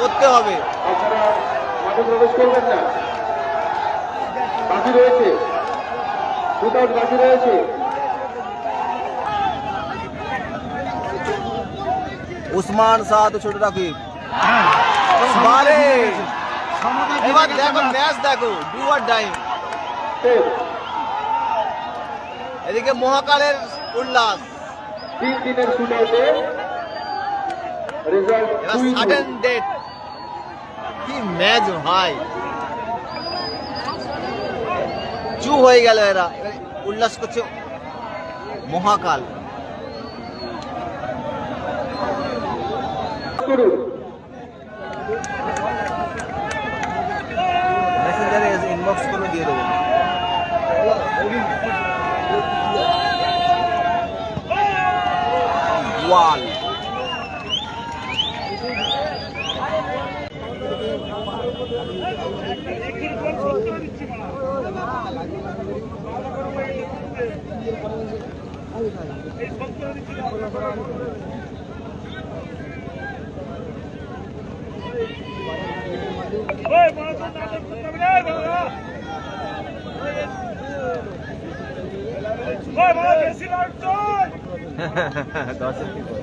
করতে হবে। প্রবেশ করবেন না। বাকি রয়েছে। বাকি রয়েছে। উসমান সাদ ছোট রাকিব। এবার দেখো ম্যাচ দেখো। ডু আর ডাইম এদিকে মহাকালের উল্লাস। তিন দিনের শুট আউটে রেজাল্ট এবার দুই সাডেন ডেট কি ম্যাচ ভাই চু হয়ে গেল এরা। উল্লাস করছে মহাকাল। ওই মনোযোগ নাটক করতে হবে না বাবা ওই বাবা বেশি লড়ছয় দর্শক কি করে?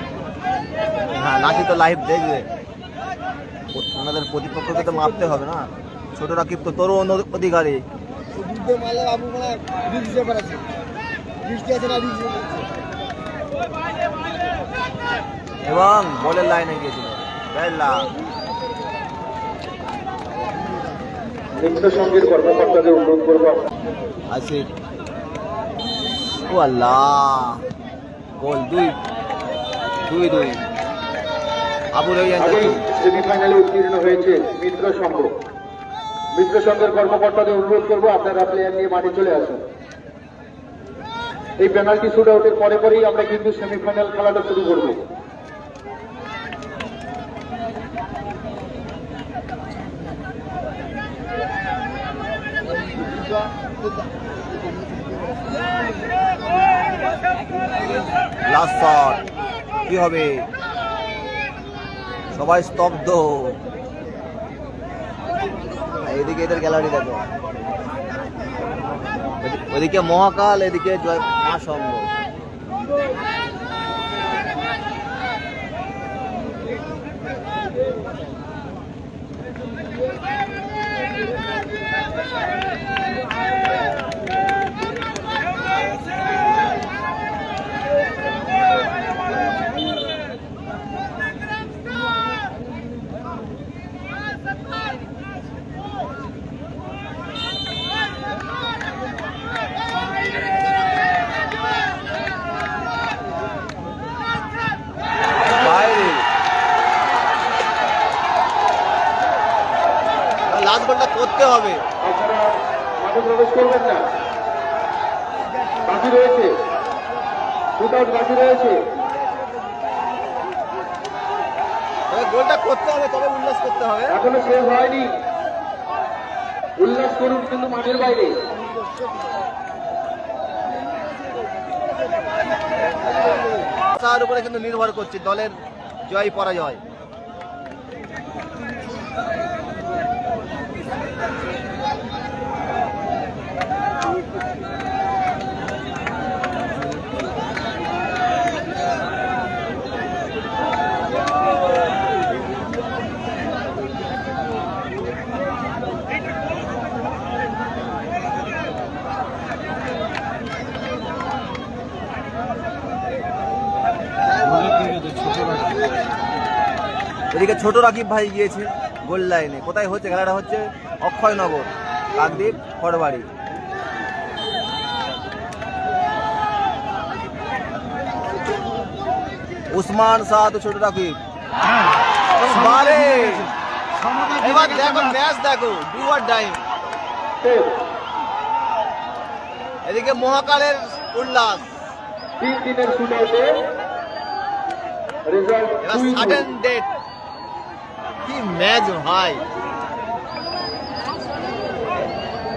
হ্যাঁ নাকি তো লাইভ দেখবে। ওনাদের প্রতিপক্ষকে তো মারতে হবে না। ছোট রাকিব তো তোরও অন্য- অধিকারী। এবং বলের লাইনে গিয়েছিল। অনুরোধ করব আসিফ ও আল্লাহ গোল দুই। দুই দুই। আবু রহিয়ান সেমিফাইনালে উত্তীর্ণ হয়েছে মিত্র সংঘ। মিত্র সংঘের কর্মকর্তাদের অনুরোধ করব আপনারা প্লেয়ার নিয়ে মাঠে চলে আসুন। এই পেনাল্টি শুট আউটের পরে পরেই আমরা কিন্তু সেমিফাইনাল খেলাটা শুরু করব। লাস্ট শট কি হবে? সবাই স্তব্ধ। এদিকে এদের গ্যালারি দেখো। ওদি- ওদিকে মহাকাল এদিকে মা বাইরে লাস্ট বলটা করতে হবে। প্রবেশ করবেন না। বাকি রয়েছে। বাকি রয়েছে। গোলটা করতে হবে তবে উল্লাস করতে হবে। এখনও শেষ হয়নি। উল্লাস করুন কিন্তু মাঠের বাইরে। তার উপরে কিন্তু নির্ভর করছে দলের জয় পরাজয় এদিকে ছোট রাকিব ভাই গিয়েছে গোল লাইনে। কোথায় হচ্ছে? খেলাটা হচ্ছে অক্ষয়নগর কাকদ্বীপ খড়বাড়ি। উসমান সাদ ছোট রাকিব। বারে। এবার দেখো ম্যাচ দেখো ডু আর ডাই এদিকে মহাকালের উল্লাস। তিন দিনের রেজাল্ট এবার সাডেন ডেট কি ম্যাচ ভাই।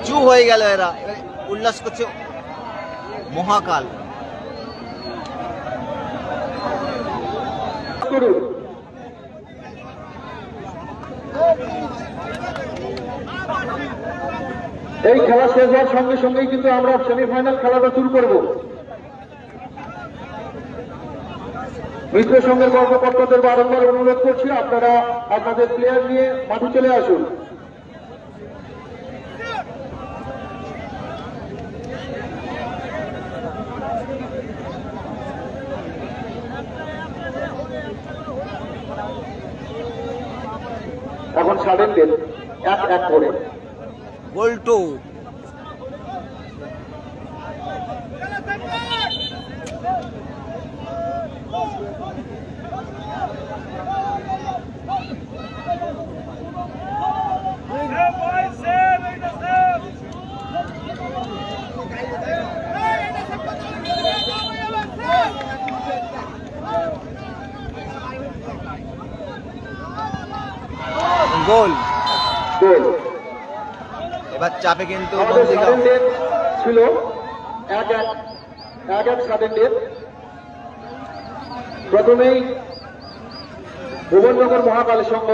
চু হয়ে গেল এরা। উল্লাস করছে মহাকাল। করুন। এই খেলা শেষ হওয়ার সঙ্গে সঙ্গেই কিন্তু আমরা সেমিফাইনাল খেলাটা শুরু করব। মিত্র সংঘের কর্মকর্তাদের বারংবার অনুরোধ করছি আপনারা আপনাদের প্লেয়ার নিয়ে মাঠে চলে আসুন। সাড়ে দেন এক এক করে। গোল্টো গোল। গোল। এবার চাপে কিন্তু ছিল এক এক এক এক সাড়ে ডেট প্রথমেই ভুবননগর মহাকাল সংঘ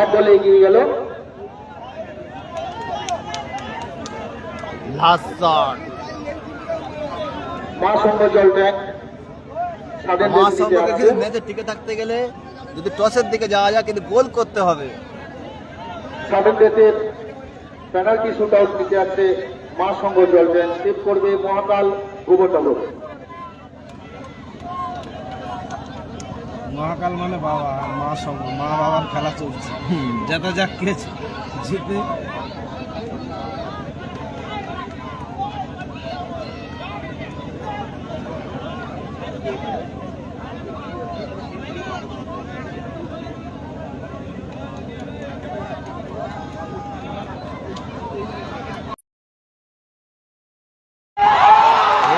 এক বলে এগিয়ে গেল। মা সংঘ জল ট্যাঙ্ক মা ম্যাচে টিকে থাকতে গেলে যদি টসের দিকে যাওয়া যায় কিন্তু গোল করতে হবে। ডেটের পেনাল্টি শুট আউট নিতে আসছে মা সঙ্গ জল ট্যাঙ্ক সেভ করবে মহাকাল ভুবননগর মহাকাল মানে বাবা মা সঙ্গ মা বাবার খেলা চলছে। যেটা যাক কে জিতে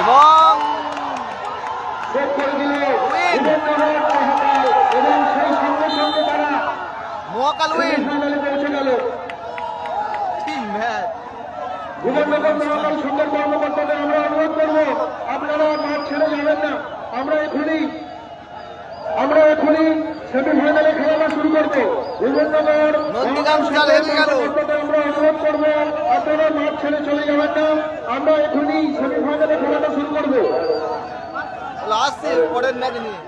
এবং সেভ করে দিল ভুবননগর মহাকাল এবং সেই সঙ্গে সঙ্গে তারা মহাকাল উইন সেমিফাইনালে পৌঁছে গেল কি ম্যাচ ভুবননগর মহাকাল সুন্দর কর্মকর্তাদের আমরা অনুরোধ করব আপনারা মাঠ ছেড়ে যাবেন না। আমরা এখনই আমরা এখনই সেমিফাইনালে খেলাটা শুরু করব। কর্মকর্তাদের আমরা অনুরোধ করব আপনারা মাঠ ছেড়ে চলে যাবেন না। আমরা এখনই সেমিফাইনালে খেলাটা শুরু করব। আসছে পরের ম্যাচ নিয়ে।